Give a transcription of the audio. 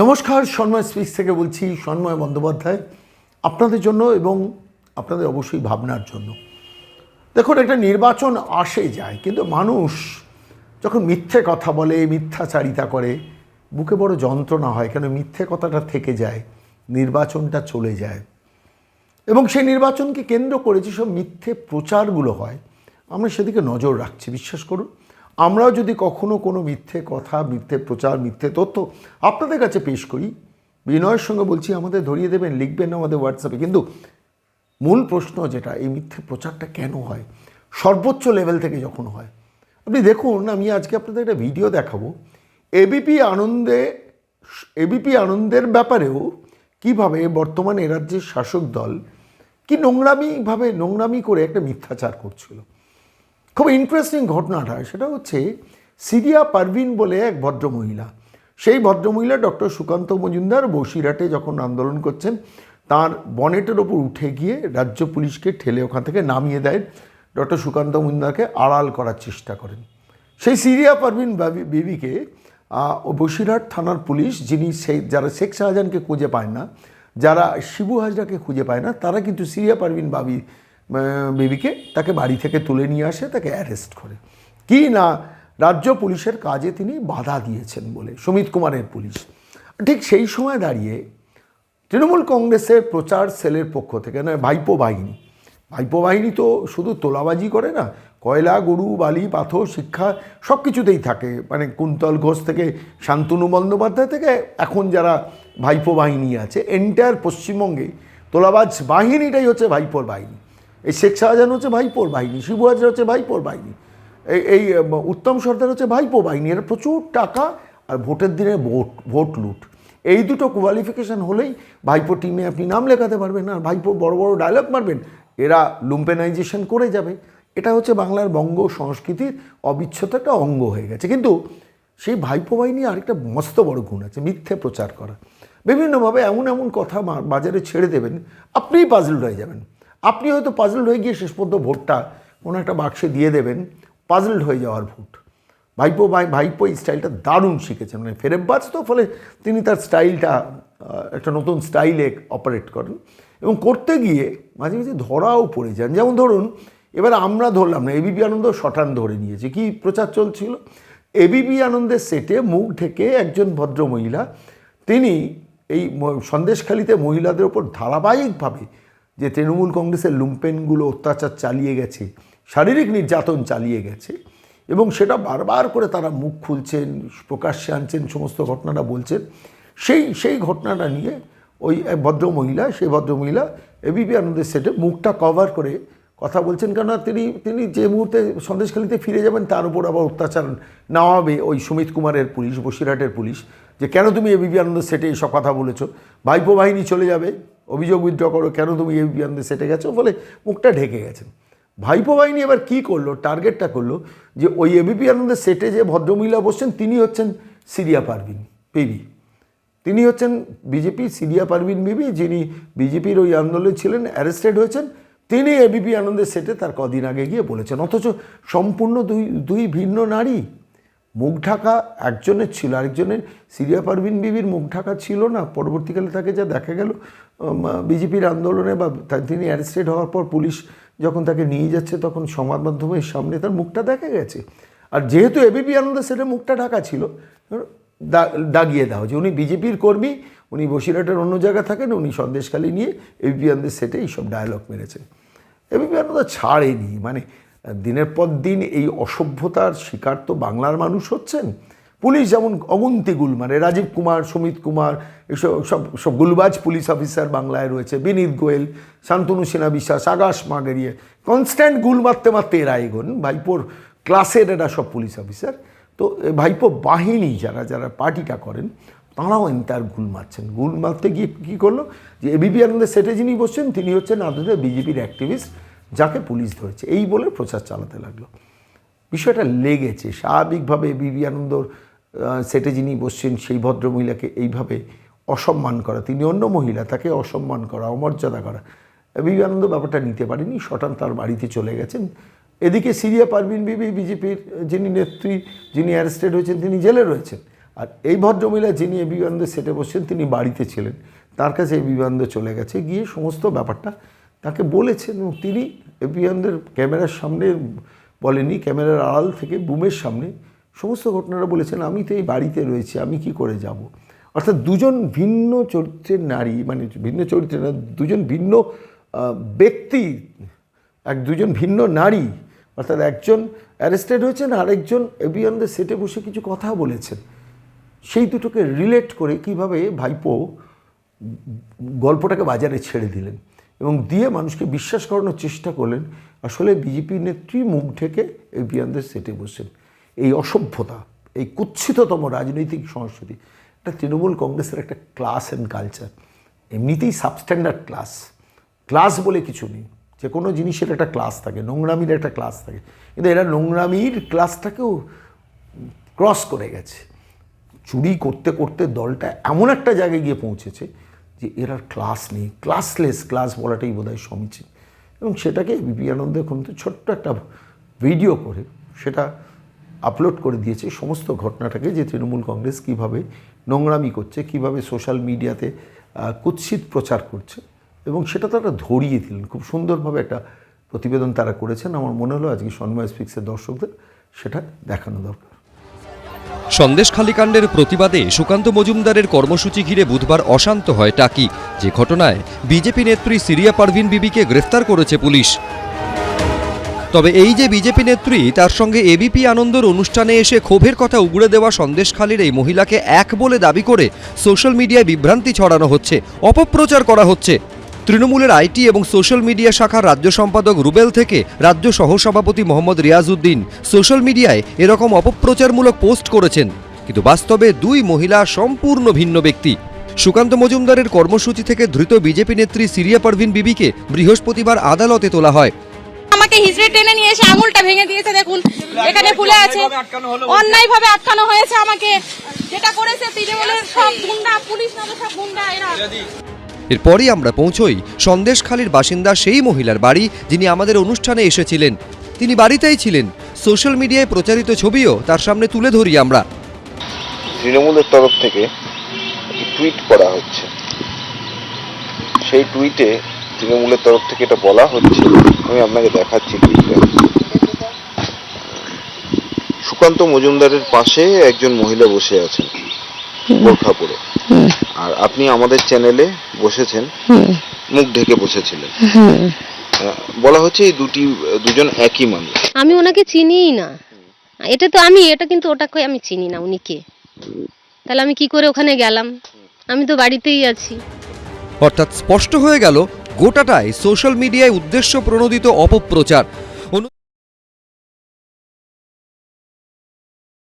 নমস্কার, সন্ময় স্পিচ থেকে বলছি সন্ময় বন্দ্যোপাধ্যায়, আপনাদের জন্য এবং আপনাদের অবশ্যই ভাবনার জন্য। দেখুন, একটা নির্বাচন আসে যায়, কিন্তু মানুষ যখন মিথ্যে কথা বলে, মিথ্যাচারিতা করে, বুকে বড় যন্ত্রণা হয়, কেন মিথ্যে কথাটা থেকে যায়, নির্বাচনটা চলে যায়। এবং সেই নির্বাচনকে কেন্দ্র করে যেসব মিথ্যে প্রচারগুলো হয়। আমরা সেদিকে নজর রাখছি, বিশ্বাস করুন। আমরাও যদি কখনো কোনো মিথ্যে কথা, মিথ্যে প্রচার, মিথ্যে তথ্য আপনাদের কাছে পেশ করি, বিনয়ের সঙ্গে বলছি, আমাদের ধরিয়ে দেবেন, লিখবেন আমাদের হোয়াটসঅ্যাপে কিন্তু মূল প্রশ্ন যেটা, এই মিথ্যে প্রচারটা কেন হয়? সর্বোচ্চ লেভেল থেকে যখন হয়। আপনি দেখুন, আমি আজকে আপনাদের একটা ভিডিও দেখাবো। এবিপি আনন্দে এবিপি আনন্দের ব্যাপারেও কীভাবে বর্তমানে এ রাজ্যের শাসক দল কি নোংরামিভাবে নোংরামি করে একটা মিথ্যাচার করছিল। খুব ইন্টারেস্টিং ঘটনাটা সেটা হচ্ছে সিরিয়া পারভিন বলে এক ভদ্রমহিলা। সেই ভদ্রমহিলা ডক্টর সুকান্ত মজুমদার বসিরহাটে যখন আন্দোলন করছেন, তার বনেটের ওপর উঠে গিয়ে রাজ্য পুলিশকে ঠেলে ওখান থেকে নামিয়ে দেয়। ডক্টর সুকান্ত মজুমদারকে আড়াল করার চেষ্টা করেন। সেই সিরিয়া পারভিন বাবি- বিবিকে বসিরহাট থানার পুলিশ যিনি সেই যারা শেখ শাহজাহানকে খুঁজে পায় না, যারা শিবু হাজরাকে খুঁজে পায় না, তারা কিন্তু সিরিয়া পারভিন বাবি বিবিকে তাকে বাড়ি থেকে তুলে নিয়ে আসে, তাকে অ্যারেস্ট করে। কি না, রাজ্য পুলিশের কাজে তিনি বাধা দিয়েছেন বলে, সুমিত কুমারের পুলিশ। ঠিক সেই সময় দাঁড়িয়ে তৃণমূল কংগ্রেসের প্রচার সেলের পক্ষ থেকে নয় ভাইপো বাহিনী ভাইপো বাহিনী তো শুধু তোলাবাজি করে না, কয়লা, গরু, বালি, পাথর, শিক্ষা সব কিছুতেই থাকে। মানে কুন্তল ঘোষ থেকে শান্তনু বন্দ্যোপাধ্যায় থেকে এখন যারা ভাইপো বাহিনী আছে এন্টায়ার পশ্চিমবঙ্গে তোলাবাজ বাহিনীটাই হচ্ছে ভাইপোর বাহিনী। এই শেখ শাহজাহান হচ্ছে ভাইপোর বাহিনী শিবু হচ্ছে ভাইপোর বাহিনী, এই এই উত্তম সর্দার হচ্ছে ভাইপো বাহিনী, এরা প্রচুর টাকা আর ভোটের দিনে ভোট ভোট লুট। এই দুটো কোয়ালিফিকেশন হলেই ভাইপো টিমে আপনি নাম লেখাতে পারবেন আর ভাইপো বড় বড় ডায়লগ মারবেন। এরা লুম্পেনাইজেশন করে যাবে। এটা হচ্ছে বাংলার বঙ্গ সংস্কৃতির অবিচ্ছেদ্য একটা অঙ্গ হয়ে গেছে। কিন্তু সেই ভাইপো বাহিনী আরেকটা মস্ত বড় গুণ আছে, মিথ্যে প্রচার করা। বিভিন্নভাবে এমন এমন কথা বাজারে ছেড়ে দেবেন, আপনিই পাজলড হয়ে যাবেন। আপনি হয়তো পাজলড হয়ে গিয়ে শেষ পর্যন্ত ভোটটা কোনো একটা বাক্সে দিয়ে দেবেন পাজলড হয়ে যাওয়ার ভোট। ভাইপো ভাই, ভাইপো এই স্টাইলটা দারুণ শিখেছেন। মানে ফেরেববাজ তো, ফলে তিনি তার স্টাইলটা একটা নতুন স্টাইলে অপারেট করেন। এবং করতে গিয়ে মাঝে মাঝে ধরাও পড়ে যান। যেমন ধরুন, এবার আমরা ধরলাম না, এবিপি আনন্দ শটান ধরে নিয়েছে। কি প্রচার চলছিল? এবিপি আনন্দের সেটে মুখ ঢেকে একজন ভদ্রমহিলা, তিনি এই সন্দেশখালিতে মহিলাদের ওপর ধারাবাহিকভাবে যে তৃণমূল কংগ্রেসের লুম্পেনগুলো অত্যাচার চালিয়ে গেছে, শারীরিক নির্যাতন চালিয়ে গেছে এবং সেটা বারবার করে তারা মুখ খুলছেন, প্রকাশ্যে আনছেন, সমস্ত ঘটনাটা বলছেন। সেই সেই ঘটনাটা নিয়ে ওই এক ভদ্র সেই ভদ্রমহিলা এবিপি আনন্দের সেটে মুখটা কভার করে কথা বলছেন। কেননা তিনি তিনি যে মুহূর্তে সন্দেশখালিতে ফিরে যাবেন, তার উপর আবার অত্যাচার নামাবে ওই সুমিত কুমারের পুলিশ, বসিরহাটের পুলিশ, যে কেন তুমি এবিপি আনন্দের সেটে এসব কথা বলেছ? ভাইপো বাহিনী চলে যাবে। অভিযোগ উইথড্র করো, কেন তুমি এবিপি আনন্দের সেটে গেছো? ফলে মুখটা ঢেকে গেছেন ভাইপো বাহিনী এবার কী করল টার্গেটটা করল, যে ওই এবিপি আনন্দের সেটে যে ভদ্রমহিলা বসছেন, তিনি হচ্ছেন সিরিয়া পারভিন পিবি তিনি হচ্ছেন বিজেপি সিরিয়া পারভিন বিবি যিনি বিজেপির ওই আন্দোলনে ছিলেন অ্যারেস্টেড হয়েছেন। তিনি এবিপি আনন্দের সেটে তার কদিন আগে গিয়ে বলেছেন, অথচ সম্পূর্ণ দুই দুই ভিন্ন নারী। মুখ ঢাকা একজনের ছিল, আরেকজনের সিরিয়া পারভিন বিবির মুখ ঢাকা ছিল না। পরবর্তীকালে তাকে যা দেখা গেল বিজেপির আন্দোলনে বা তিনি অ্যারেস্টেড হওয়ার পর পুলিশ যখন তাকে নিয়ে যাচ্ছে, তখন সংবাদ মাধ্যমের সামনে তার মুখটা দেখা গেছে। আর যেহেতু এবিপি আনন্দের সেটা মুখটা ঢাকা ছিল দাগিয়ে দেওয়া হয়েছে। উনি বিজেপির কর্মী, উনি বসিরহাটের অন্য জায়গা থাকেন, উনি সন্দেশখালী নিয়ে এবিপি আনন্দের সেটে এইসব ডায়লগ মেরেছেন। এবিপি আনন্দ ছাড়েনি মানে দিনের পর দিন এই অসভ্যতার শিকার তো বাংলার মানুষ হচ্ছেন। পুলিশ যেমন অগুন্তি গুল মানে রাজীব কুমার, সুমিত কুমার, এসব, সব সব গুলবাজ পুলিশ অফিসার বাংলায় রয়েছে, বিনীত গোয়েল, শান্তনু সিনহা বিশ্বাস, আকাশ মাগেরিয়ে কনস্ট্যান্ট গুল মারতে মারতে এরা এগোন। ভাইপোর ক্লাসের এরা সব পুলিশ অফিসার। তো ভাইপো বাহিনী যারা যারা পার্টিটা করেন, তাঁরাও তার গুল মারছেন। গুল মারতে গিয়ে কী করল? যে এবিপি আনন্দের সেটে যিনি বসছেন, তিনি হচ্ছেন আদতে বিজেপির অ্যাক্টিভিস্ট যাকে পুলিশ ধরেছে। এই বলে প্রচার চালাতে লাগল। বিষয়টা লেগেছে। স্বাভাবিকভাবে বিবি আনন্দর সেটে যিনি বসছেন, সেই ভদ্রমহিলাকে এইভাবে অসম্মান করা, তিনি অন্য মহিলা, তাকে অসম্মান করা, অমর্যাদা করা, বিবি আনন্দ ব্যাপারটা নিতে পারেনি। শটান তার বাড়িতে চলে গেছেন। এদিকে সিরিয়া পারভিন বিবি, বিজেপির যিনি নেত্রী, যিনি অ্যারেস্টেড হয়েছেন, তিনি জেলে রয়েছেন। আর এই ভদ্রমহিলা যিনি এ বিবেকানন্দ সেটে বসছেন, তিনি বাড়িতে ছিলেন। তার কাছে এই বিবেকানন্দ চলে গেছে। গিয়ে সমস্ত ব্যাপারটা তাকে বলেছেন এবং তিনি এ বিবেকানন্দের ক্যামেরার সামনে বলেনি ক্যামেরার আড়াল থেকে বুমের সামনে সমস্ত ঘটনাটা বলেছেন, আমি তো এই বাড়িতে রয়েছি, আমি কি করে যাব? অর্থাৎ দুজন ভিন্ন চরিত্রের নারী মানে ভিন্ন চরিত্রের দুজন ভিন্ন ব্যক্তি, এক দুজন ভিন্ন নারী, অর্থাৎ একজন অ্যারেস্টেড হয়েছেন আর একজন এবিয়ানদের সেটে বসে কিছু কথা বলেছেন। সেই দুটোকে রিলেট করে কীভাবে ভাইপো গল্পটাকে বাজারে ছেড়ে দিলেন। এবং দিয়ে মানুষকে বিশ্বাস করানোর চেষ্টা করলেন, আসলে বিজেপি নেত্রী মুখ ঢেকে এই বিয়ানদের সেটে বসেন। এই অসভ্যতা, এই কুৎসিততম রাজনৈতিক সংস্কৃতি, এটা তৃণমূল কংগ্রেসের একটা ক্লাস অ্যান্ড কালচার এমনিতেই সাবস্ট্যান্ডার্ড ক্লাস ক্লাস বলে কিছু নেই। যে কোনো জিনিসের একটা ক্লাস থাকে, নোংরামির একটা ক্লাস থাকে। কিন্তু এরা নোংরামির ক্লাসটাকেও ক্রস করে গেছে। চুরি করতে করতে দলটা এমন একটা জায়গায় গিয়ে পৌঁছেছে যে এর আর ক্লাস নেই। ক্লাসলেস ক্লাস বলাটাই বোধহয় সমীচীন। এবং সেটাকে বিপি আনন্দ এখন তো ছোট্ট একটা ভিডিও করে, সেটা আপলোড করে দিয়েছে। সমস্ত ঘটনাটাকে যে তৃণমূল কংগ্রেস কীভাবে নোংরামি করছে, কীভাবে সোশ্যাল মিডিয়াতে কুৎসিত প্রচার করছে এবং সেটা তারা ধরিয়ে দিলেন। খুব সুন্দরভাবে একটা প্রতিবেদন তারা করেছেন। আমার মনে হলো আজকে সন্ময় স্পিক্সের দর্শকদের সেটা দেখানো দরকার। সন্দেশখালী কাণ্ডের প্রতিবাদে সুকান্ত মজুমদারের কর্মসূচি ঘিরে বুধবার অশান্ত হয় টাকি। যে ঘটনায় বিজেপি নেত্রী সিরিয়া পারভিন বিবিকে গ্রেফতার করেছে পুলিশ। তবে এই যে বিজেপি নেত্রী, তার সঙ্গে এবিপি আনন্দর অনুষ্ঠানে এসে ক্ষোভের কথা উগড়ে দেওয়া সন্দেশখালীর এই মহিলাকে এক বলে দাবি করে সোশ্যাল মিডিয়ায় বিভ্রান্তি ছড়ানো হচ্ছে, অপপ্রচার করা হচ্ছে। তৃণমূলের আইটি এবং সোশ্যাল মিডিয়া শাখার রাজ্য সম্পাদক রুবেল থেকে রাজ্য সহসভাপতি মোহাম্মদ রিয়াজউদ্দিন সোশ্যাল মিডিয়ায় এরকম অপপ্রচারমূলক পোস্ট করেছেন। কিন্তু বাস্তবে দুই মহিলা সম্পূর্ণ ভিন্ন ব্যক্তি। সুকান্ত মজুমদারের কর্মসূচি থেকে ধৃত বিজেপি নেত্রী সিরিয়া পারভিন বিবিকে বৃহস্পতিবার আদালতে তোলা হয়। আমাকে হিজড়ে টেনে নিয়ে এসে আঙুলটা ভেঙে দিয়েছে, দেখুন। এখানে ফুলে আছে। অন্যায় ভাবে আটকানো হয়েছে আমাকে। যেটা করেছে, তৃণমূলের সব গুন্ডা, পুলিশ নামে সব গুন্ডা এরা। এরপরই আমরা পৌঁছই সন্দেশখালীর বাসিন্দা সেই মহিলার বাড়ি যিনি আমাদের অনুষ্ঠানে এসেছিলেন। তিনি বাড়িতেই ছিলেন। সোশ্যাল মিডিয়ায় প্রচারিত ছবিও তার সামনে তুলে ধরি আমরা। তৃণমূলের তরফ থেকে টুইট করা হচ্ছে। সেই টুইটে তৃণমূলের তরফ থেকে এটা বলা হচ্ছে। আমি আপনাকে দেখাচ্ছি টুইটটা। সুকান্ত মজুমদারের পাশে একজন মহিলা বসে আছেন বোরখা পরে আর আপনি আমাদের চ্যানেলে বসেছেন মুখ ঢেকে বসেছিলেন। বলা হচ্ছে এই দুটি দুজন একই মানুষ। আমি ওনাকে চিনিই না। এটা তো আমি এটা কিন্তু ওটাকে আমি চিনি না উনি কে? তাহলে আমি কি করে ওখানে গেলাম? আমি তো বাড়িতেই আছি। অর্থাৎ স্পষ্ট হয়ে গেল গোটাটাই সোশ্যাল মিডিয়ায় উদ্দেশ্য প্রণোদিত অপপ্রচার।